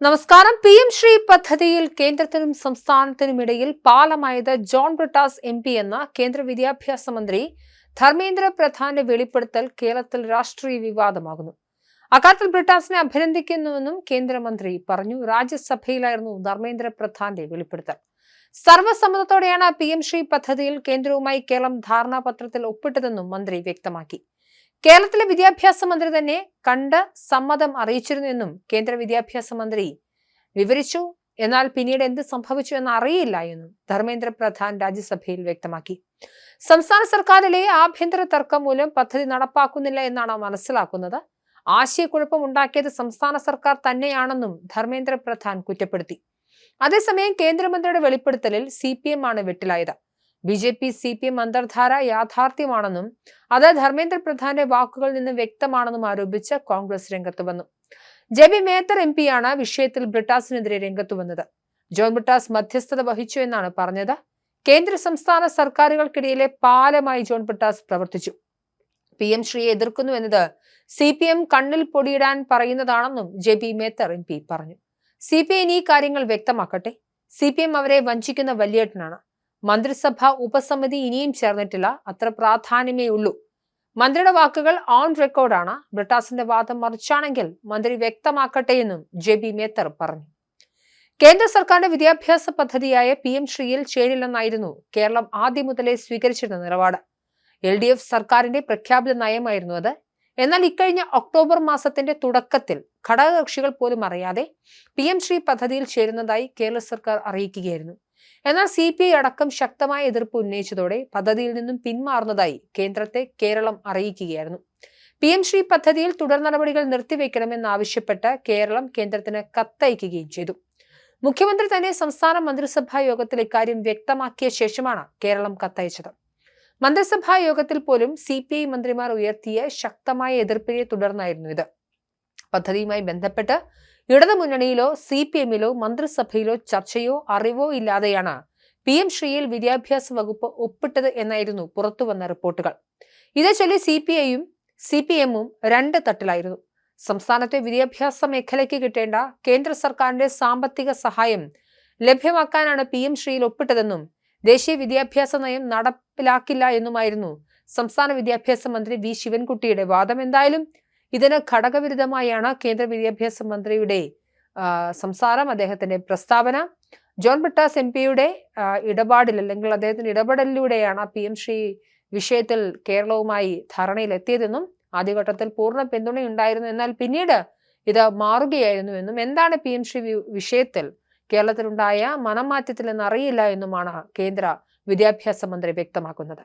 നമസ്കാരം. P M Shri പദ്ധതിയിൽ കേന്ദ്രത്തിനും സംസ്ഥാനത്തിനും ഇടയിൽ പാലമായത് ജോൺ ബ്രിട്ടാസ് എം പി എന്ന കേന്ദ്ര വിദ്യാഭ്യാസ മന്ത്രി ധർമ്മേന്ദ്ര പ്രധാന്റെ വെളിപ്പെടുത്തൽ കേരളത്തിൽ രാഷ്ട്രീയ വിവാദമാകുന്നു. അക്കാര്യത്തിൽ ബ്രിട്ടാസിനെ അഭിനന്ദിക്കുന്നുവെന്നും കേന്ദ്രമന്ത്രി പറഞ്ഞു. രാജ്യസഭയിലായിരുന്നു ധർമ്മേന്ദ്ര പ്രധാന്റെ വെളിപ്പെടുത്തൽ. സർവസമ്മതത്തോടെയാണ് പി എം ശ്രീ പദ്ധതിയിൽ കേന്ദ്രവുമായി കേരളം ധാരണാപത്രത്തിൽ ഒപ്പിട്ടതെന്നും മന്ത്രി വ്യക്തമാക്കി. കേരളത്തിലെ വിദ്യാഭ്യാസ മന്ത്രി തന്നെ കണ്ട് സമ്മതം അറിയിച്ചിരുന്നു എന്നും കേന്ദ്ര വിദ്യാഭ്യാസ മന്ത്രി വിവരിച്ചു. എന്നാൽ പിന്നീട് എന്ത് സംഭവിച്ചു എന്ന് അറിയില്ല എന്നും ധർമ്മേന്ദ്ര പ്രധാൻ രാജ്യസഭയിൽ വ്യക്തമാക്കി. സംസ്ഥാന സർക്കാരിലെ ആഭ്യന്തര തർക്കം മൂലം പദ്ധതി നടപ്പാക്കുന്നില്ല എന്നാണ് മനസ്സിലാക്കുന്നത്. ആശയക്കുഴപ്പം ഉണ്ടാക്കിയത് സംസ്ഥാന സർക്കാർ തന്നെയാണെന്നും ധർമ്മേന്ദ്ര പ്രധാൻ കുറ്റപ്പെടുത്തി. അതേസമയം കേന്ദ്രമന്ത്രിയുടെ വെളിപ്പെടുത്തലിൽ സി ആണ് വെട്ടിലായത്. B J P C P M അന്തർധാര യാഥാർത്ഥ്യമാണെന്നും അത് ധർമ്മേന്ദ്ര പ്രധാന്റെ വാക്കുകളിൽ നിന്ന് വ്യക്തമാണെന്നും ആരോപിച്ച് കോൺഗ്രസ് രംഗത്ത് വന്നു. ജെ മേത്തർ എം പിയാണ് വിഷയത്തിൽ ബ്രിട്ടാസിനെതിരെ രംഗത്ത് വന്നത്. ജോൺ ബ്രിട്ടാസ് മധ്യസ്ഥത വഹിച്ചു എന്നാണ് പറഞ്ഞത്. കേന്ദ്ര സംസ്ഥാന സർക്കാരുകൾക്കിടയിലെ പാലമായി ജോൺ ബ്രിട്ടാസ് പ്രവർത്തിച്ചു. പി എം ശ്രീയെ എതിർക്കുന്നു എന്നത് സി പി എം കണ്ണിൽ പൊടിയിടാൻ പറയുന്നതാണെന്നും Jebi Mather M P പറഞ്ഞു. സി പി ഐ ഈ കാര്യങ്ങൾ വ്യക്തമാക്കട്ടെ. സി പി എം അവരെ വഞ്ചിക്കുന്ന വലിയേട്ടനാണ്. മന്ത്രിസഭ ഉപസമിതി ഇനിയും ചേർന്നിട്ടില്ല. അത്ര പ്രാധാന്യമേ ഉള്ളൂ. മന്ത്രിയുടെ വാക്കുകൾ ഓൺ റെക്കോർഡാണ് ബ്രിട്ടാസിന്റെ വാദം മറിച്ചാണെങ്കിൽ മന്ത്രി വ്യക്തമാക്കട്ടെ എന്നും ജെ ബി മേത്തർ പറഞ്ഞു. കേന്ദ്ര സർക്കാരിന്റെ വിദ്യാഭ്യാസ പദ്ധതിയായ പി എം ശ്രീയിൽ ചേരില്ലെന്നായിരുന്നു കേരളം ആദ്യം മുതലേ സ്വീകരിച്ചിരുന്ന നിലപാട്. എൽ ഡി എഫ് സർക്കാരിന്റെ പ്രഖ്യാപിത നയമായിരുന്നു അത്. എന്നാൽ ഇക്കഴിഞ്ഞ ഒക്ടോബർ മാസത്തിന്റെ തുടക്കത്തിൽ ഘടകകക്ഷികൾ പോലും അറിയാതെ പി എം ശ്രീ പദ്ധതിയിൽ ചേരുന്നതായി കേരള സർക്കാർ അറിയിക്കുകയായിരുന്നു. എന്നാൽ സി പി ഐ അടക്കം ശക്തമായ എതിർപ്പ് ഉന്നയിച്ചതോടെ പദ്ധതിയിൽ നിന്നും പിന്മാറുന്നതായി കേന്ദ്രത്തെ കേരളം അറിയിക്കുകയായിരുന്നു. പി എം ശ്രീ പദ്ധതിയിൽ തുടർ നടപടികൾ നിർത്തിവെക്കണമെന്നാവശ്യപ്പെട്ട് കേരളം കേന്ദ്രത്തിന് കത്തയക്കുകയും ചെയ്തു. മുഖ്യമന്ത്രി തന്നെ സംസ്ഥാന മന്ത്രിസഭാ യോഗത്തിൽ ഇക്കാര്യം വ്യക്തമാക്കിയ ശേഷമാണ് കേരളം കത്തയച്ചത്. മന്ത്രിസഭാ യോഗത്തിൽ പോലും സി പി ഐ മന്ത്രിമാർ ഉയർത്തിയ ശക്തമായ എതിർപ്പിനെ തുടർന്നായിരുന്നു ഇത്. പദ്ധതിയുമായി ബന്ധപ്പെട്ട് ഇടതുമുന്നണിയിലോ സി പി എമ്മിലോ മന്ത്രിസഭയിലോ ചർച്ചയോ അറിവോ ഇല്ലാതെയാണ് പി എം ശ്രീയിൽ വിദ്യാഭ്യാസ വകുപ്പ് ഒപ്പിട്ടത് എന്നായിരുന്നു പുറത്തുവന്ന റിപ്പോർട്ടുകൾ. ഇതേ ചൊല്ലി സി പി ഐയും സി പി എമ്മും രണ്ട് തട്ടിലായിരുന്നു. സംസ്ഥാനത്തെ വിദ്യാഭ്യാസ മേഖലയ്ക്ക് കിട്ടേണ്ട കേന്ദ്ര സർക്കാരിന്റെ സാമ്പത്തിക സഹായം ലഭ്യമാക്കാനാണ് പി എം ശ്രീയിൽ ഒപ്പിട്ടതെന്നും ദേശീയ വിദ്യാഭ്യാസ നയം നടപ്പിലാക്കില്ല എന്നുമായിരുന്നു സംസ്ഥാന വിദ്യാഭ്യാസ മന്ത്രി വി ശിവൻകുട്ടിയുടെ വാദം. എന്തായാലും ഇതിന് ഘടകവിരുദ്ധമായാണ് കേന്ദ്ര വിദ്യാഭ്യാസ മന്ത്രിയുടെ സംസാരം അദ്ദേഹത്തിന്റെ പ്രസ്താവന. ജോൺ ബിട്ടാസ് എം പിയുടെ ഇടപാടിൽ അല്ലെങ്കിൽ അദ്ദേഹത്തിന്റെ ഇടപെടലിലൂടെയാണ് പി എം ശ്രീ വിഷയത്തിൽ കേരളവുമായി ധാരണയിലെത്തിയതെന്നും ആദ്യഘട്ടത്തിൽ പൂർണ പിന്തുണയുണ്ടായിരുന്നു എന്നാൽ പിന്നീട് ഇത് മാറുകയായിരുന്നു എന്നും എന്താണ് പി എം ശ്രീ വിഷയത്തിൽ കേരളത്തിലുണ്ടായ മനംമാറ്റത്തിൽ എന്നറിയില്ല എന്നുമാണ് കേന്ദ്ര വിദ്യാഭ്യാസ മന്ത്രി വ്യക്തമാക്കുന്നത്.